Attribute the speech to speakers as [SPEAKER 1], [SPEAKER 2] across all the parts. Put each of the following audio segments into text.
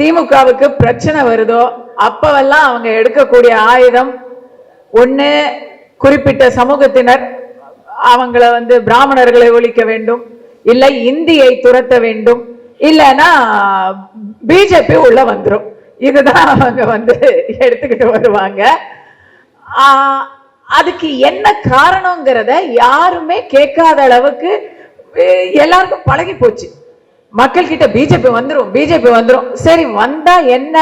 [SPEAKER 1] திமுகவுக்கு பிரச்சனை வருதோ அப்பவெல்லாம் அவங்க எடுக்கக்கூடிய ஆயுதம் ஒன்று குறிப்பிட்ட சமூகத்தினர் அவங்கள வந்து பிராமணர்களை ஒழிக்க வேண்டும் இல்லை இந்தியை துரத்த வேண்டும் இல்லைன்னா பிஜேபி உள்ள வந்துடும் இதுதான் அவங்க வந்து எடுத்துக்கிட்டு வருவாங்க. அதுக்கு என்ன காரணங்கிறத யாருமே கேட்காத அளவுக்கு எல்லாருக்கும் பழகி போச்சு. மக்கள் கிட்ட பிஜேபி வந்துரும் பிஜேபி வந்துரும். சரி வந்தா என்ன?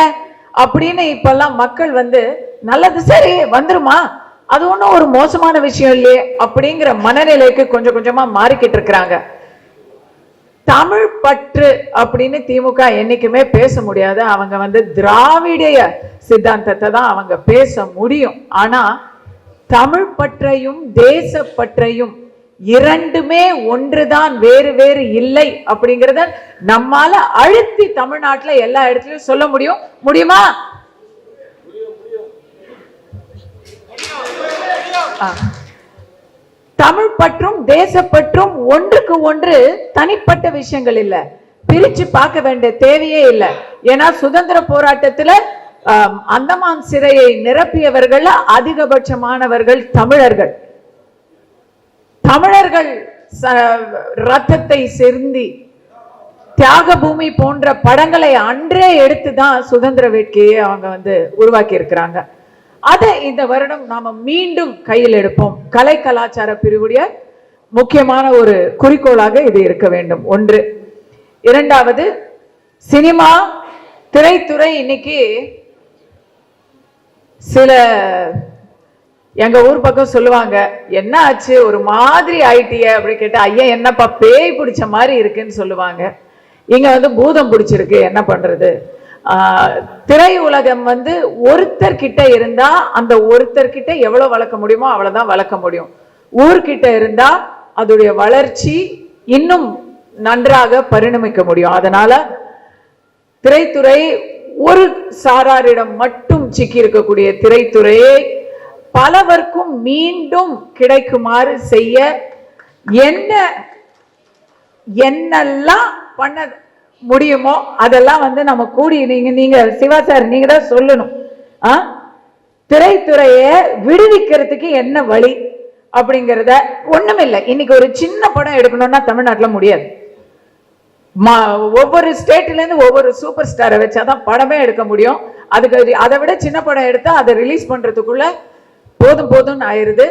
[SPEAKER 1] அப்படின்னு இப்பெல்லாம் மக்கள் வந்து நல்லது சரி வந்துருமா? அது ஒன்றும் ஒரு மோசமான விஷயம் இல்லையே அப்படிங்கிற மனநிலைக்கு கொஞ்சம் கொஞ்சமா மாறிக்கிட்டு இருக்கிறாங்க. தமிழ் பற்று அப்படின்னு திமுக என்னைக்குமே பேச முடியாது. அவங்க வந்து திராவிடைய சித்தாந்தத்தை தான் அவங்க பேச முடியும். ஆனா தமிழ் பற்றையும் தேச பற்றையும் இரண்டுமே ஒன்றுதான் வேறு வேறு இல்லை அப்படிங்கறத நம்மால அழுத்தி தமிழ்நாட்டுல எல்லா இடத்துலயும் சொல்ல முடியும். முடியுமா? தமிழ் பற்றும் தேசப்பற்றும் ஒன்றுக்கு ஒன்று தனிப்பட்ட விஷயங்கள் இல்ல. பிரிச்சு பார்க்க வேண்டிய தேவையே இல்லை. ஏன்னா சுதந்திர போராட்டத்துல அந்தமான் சிறையை நிரப்பியவர்கள் அதிகபட்சமானவர்கள் தமிழர்கள். தமிழர்கள் ரத்தத்தை செருந்தி தியாக பூமி போன்ற படங்களை அன்றே எடுத்து தான் சுதந்திர வேட்கையை அவங்க வந்து உருவாக்கி இருக்கிறாங்க அதை இந்த வருடம் நாம மீண்டும் கையில் எடுப்போம். கலை கலாச்சார பிரிவுடைய முக்கியமான ஒரு குறிக்கோளாக இது இருக்க வேண்டும். ஒன்று. இரண்டாவது சினிமா திரைத்துறை இன்னைக்கு சில எங்க ஊர் பக்கம் சொல்லுவாங்க என்ன ஆச்சு? ஒரு மாதிரி ஆயிட்டிய அப்படி கேட்டா ஐயா என்னப்பா பேய் பிடிச்ச மாதிரி இருக்குன்னு சொல்லுவாங்க. இங்க வந்து பூதம் பிடிச்சிருக்கு என்ன பண்றது? திரை உலகம் வந்து ஒருத்தர் கிட்ட இருந்தா அந்த ஒருத்தர் கிட்ட எவ்வளவு வளர்க்க முடியுமோ அவ்வளவுதான் வளர்க்க முடியும். ஊர்கிட்ட இருந்தா அதோடைய வளர்ச்சி இன்னும் நன்றாக பரிணமிக்க முடியும். அதனால திரைத்துறை ஒரு சாராரிடம் மட்டும் சிக்கி இருக்கக்கூடிய திரைத்துறையை பலவர்க்கும் மீண்டும் கிடைக்குமாறு செய்ய என்ன என்னெல்லாம் பண்ண முடியுமோ அதெல்லாம் வந்து நம்ம கூடி நீங்க நீங்க சிவா சார் நீங்க தான் சொல்லணும். ஆ? திரைத்துறையை விடுவிக்கிறதுக்கு என்ன வழி அப்படிங்கிறத ஒண்ணுமில்லை. இன்னைக்கு ஒரு சின்ன படம் எடுக்கணும்னா தமிழ்நாட்டில் முடியாது. மா- ஒவ்வொரு ஸ்டேட்ல இருந்து ஒவ்வொரு சூப்பர் ஸ்டாரை வச்சாதான் படமே எடுக்க முடியும். அதுக்கு அதை விட சின்ன படம் எடுத்தா அதை ரிலீஸ் பண்றதுக்குள்ள போதும் போதும்னு ஆயிடுது